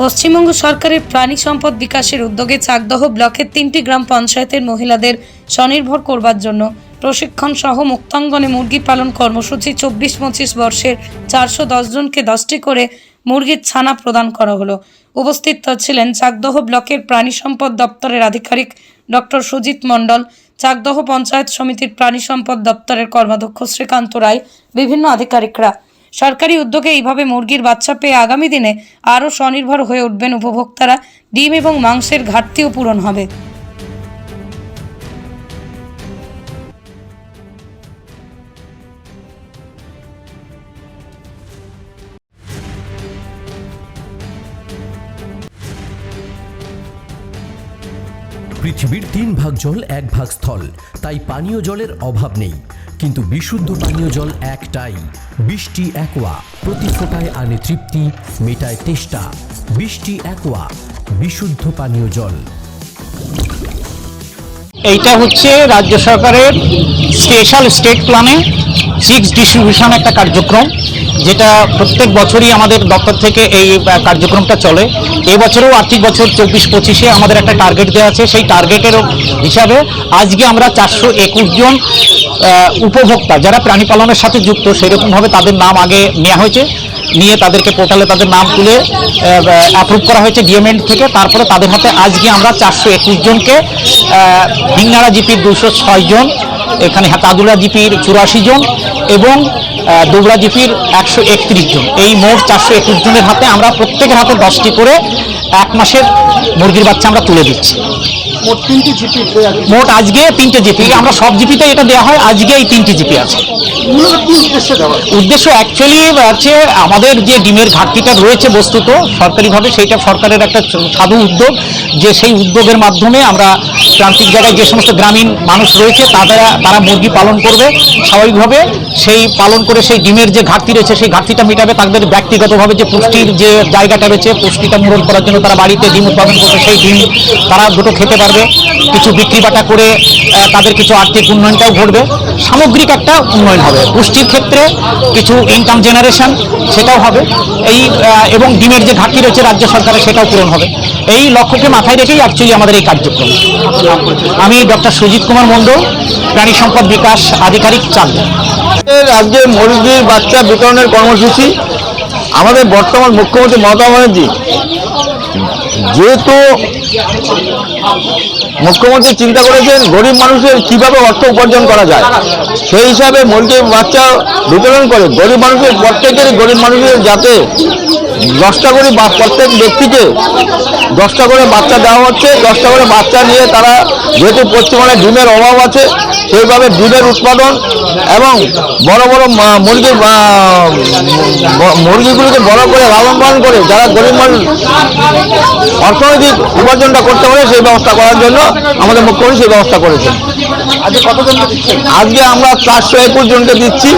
পশ্চিমবঙ্গ সরকারের প্রাণী সম্পদ বিকাশের উদ্যোগে চাকদহ ব্লকের তিনটি গ্রাম পঞ্চায়েতের মহিলাদের স্বনির্ভর করবার জন্য প্রশিক্ষণ সহ মুক্তাঙ্গনে মুরগি পালন কর্মসূচি চব্বিশ পঁচিশ বর্ষের চারশো দশ জনকে দশটি করে মুরগির ছানা প্রদান করা হলো। উপস্থিত ছিলেন চাকদহ ব্লকের প্রাণী সম্পদ দপ্তরের আধিকারিক ডক্টর সুজিত মণ্ডল, চাকদহ পঞ্চায়েত সমিতির প্রাণী সম্পদ দপ্তরের কর্মাধ্যক্ষ শ্রীকান্ত রায়, বিভিন্ন আধিকারিকরা। সরকারি উদ্যোগে এইভাবে মুরগির বাচ্চা পেয়ে আগামী দিনে আরও স্বনির্ভর হয়ে উঠবেন উপভোক্তারা। ডিম এবং মাংসের ঘাটতিও পূরণ হবে। পৃথিবীর তিন ভাগ জল, এক ভাগ স্থল। তাই পানীয় জলের অভাব নেই। কিন্তু বিশুদ্ধ পানীয় জল একটাই। বৃষ্টি একোয়া। প্রতি ফোটায় আনে তৃপ্তি, মেটায় তেষ্টা। বৃষ্টি একোয়া। বিশুদ্ধ পানীয় জল। এইটা হচ্ছে রাজ্য সরকারের স্পেশাল স্টেট প্ল্যানে সিক্স ডিস্ট্রিবিউশন একটা কার্যক্রম। যেটা প্রত্যেক বছরই আমাদের দপ্তর থেকে এই কার্যক্রমটা চলে। এবছরেও আর্থিক বছর চব্বিশ পঁচিশে আমাদের একটা টার্গেট দেওয়া আছে। সেই টার্গেটের হিসাবে আজকে আমরা চারশো একুশ জন উপভোক্তা, যারা প্রাণী পালনের সাথে যুক্ত, সেরকমভাবে তাদের নাম আগে নেওয়া হয়েছে। নিয়ে তাদেরকে পোর্টালে তাদের নাম তুলে অ্যাপ্রুভ করা হয়েছে ডিএমএন্ট থেকে। তারপরে তাদের হাতে আজকে আমরা চারশো একুশ জনকে ভিংনাড়া জিপির দুশো জন এখানে তাদুলা জিপির চুরাশি জন এবং দৌড়া জিপির একশো একত্রিশ জন। এই মোট চারশো একুশ জনের হাতে আমরা প্রত্যেকের হাতে দশটি করে এক মাসের মুরগির বাচ্চা আমরা তুলে দিচ্ছি। মোট তিনটি জিপি মোট আজকে তিনটে জিপি। আমরা সব জিপিতে এটা দেওয়া হয় আজকে এই তিনটি জিপি আছে। উদ্দেশ্যে অ্যাকচুয়ালি হচ্ছে আমাদের যে ডিমের ঘাটতিটা রয়েছে বস্তুত সরকারিভাবে সেইটা সরকারের একটা সাধু উদ্যোগ যে সেই উদ্যোগের মাধ্যমে আমরা প্রান্তিক জায়গায় যে সমস্ত গ্রামীণ মানুষ রয়েছে তারা তারা মুরগি পালন করবে। স্বাভাবিকভাবে সেই পালন করে সেই ডিমের যে ঘাটতি রয়েছে সেই ঘাটতিটা মেটাবে তাদের ব্যক্তিগতভাবে যে পুষ্টির যে জায়গাটা রয়েছে পুষ্টিটা পূরণ করার জন্য তারা বাড়িতে ডিম উৎপাদন করবে সেই ডিম তারা দুটো খেতে পারবে। কিছু বিক্রি বাটা করে তাদের কিছু আর্থিক উন্নয়নটাও ঘটবে। সামগ্রিক একটা উন্নয়ন হবে। পুষ্টির ক্ষেত্রে কিছু ইনকাম জেনারেশন সেটাও হবে। এই এবং ডিমের যে ঘাটতি রয়েছে রাজ্য সরকারের সেটাও পূরণ হবে। এই লক্ষ্যকে মাথায় রেখেই অ্যাকচুয়ালি আমাদের এই কার্যক্রম। আমি ডক্টর সুজিত কুমার মণ্ডল, প্রাণী সম্পদ বিকাশ আধিকারিক চাকরি। আজকে মুরগির বাচ্চা বিতরণের কর্মসূচি। আমাদের বর্তমান মুখ্যমন্ত্রী মমতা ব্যানার্জি যেহেতু মুখ্যমন্ত্রী চিন্তা করেছেন গরিব মানুষের কীভাবে অর্থ উপার্জন করা যায়, সেই হিসাবে মুরগি বাচ্চা বিতরণ করে গরিব মানুষের প্রত্যেকের গরিব মানুষের যাতে দশটা করে প্রত্যেক ব্যক্তিকে দশটা করে বাচ্চা দেওয়া হচ্ছে। দশটা করে বাচ্চা নিয়ে তারা যেহেতু পশ্চিমবঙ্গে ডিমের অভাব আছে, সেইভাবে ডিমের উৎপাদন এবং বড় বড় মুরগির মুরগিগুলোকে বড় করে লালন পালন করে যারা গরিব মানুষ অর্থনৈতিক উপার্জনটা করতে পারে, সেই ব্যবস্থা করার জন্য আমাদের মুখ্যমন্ত্রী সেই ব্যবস্থা করেছেন। আজকে আমরা চারশো একুশ জনকে দিচ্ছি?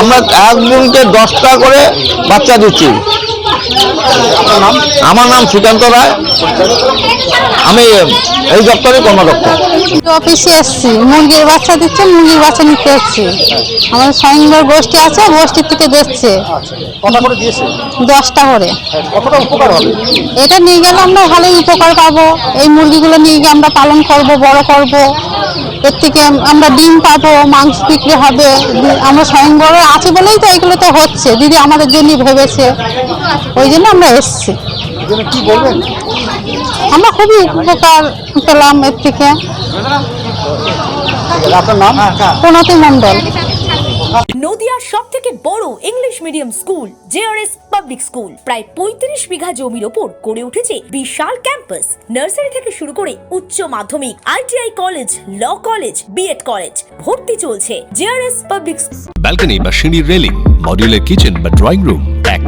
আমরা একজনকে দশটা করে বাচ্চা দিচ্ছি। আমার নাম শ্রীকান্ত রায়। আমি এই দপ্তরের কর্মদক্ষ। অফিসে এসছি। মুরগির বাচ্চা দিচ্ছে মুরগির বাচ্চা নিতে এসছি। আমাদের স্বয়ংবর গোষ্ঠী আছে গোষ্ঠীর থেকে দিচ্ছে দশটা করে। হ্যাঁ, এটা নিয়ে গেলে আমরা ভালোই উপকার পাবো। এই মুরগিগুলো নিয়ে গিয়ে আমরা পালন করব বড় করব। এর থেকে আমরা ডিম পাবো মাংস বিক্রি হবে। আমরা স্বয়ংবর আছি বলেই তো এগুলো তো হচ্ছে। দিদি আমাদের জন্য ভেবেছে। ওই জন্য আমরা এসছি। আমরা খুবই উপকার পেলাম এর থেকে। প্রণতি মণ্ডল। নদিয়ার সব থেকে বড় English medium school JRS public school. প্রায় পঁয়ত্রিশ বিঘা জমির ওপর গড়ে উঠেছে বিশাল ক্যাম্পাস। নার্সারি থেকে শুরু করে উচ্চ মাধ্যমিক ITI college law college B Ed college ভর্তি চলছে জেআরএস পাবলিক ব্যালকনি বা সিঁড়ির রেলিং মডিউলার কিচেন বা ড্রয়িং রুম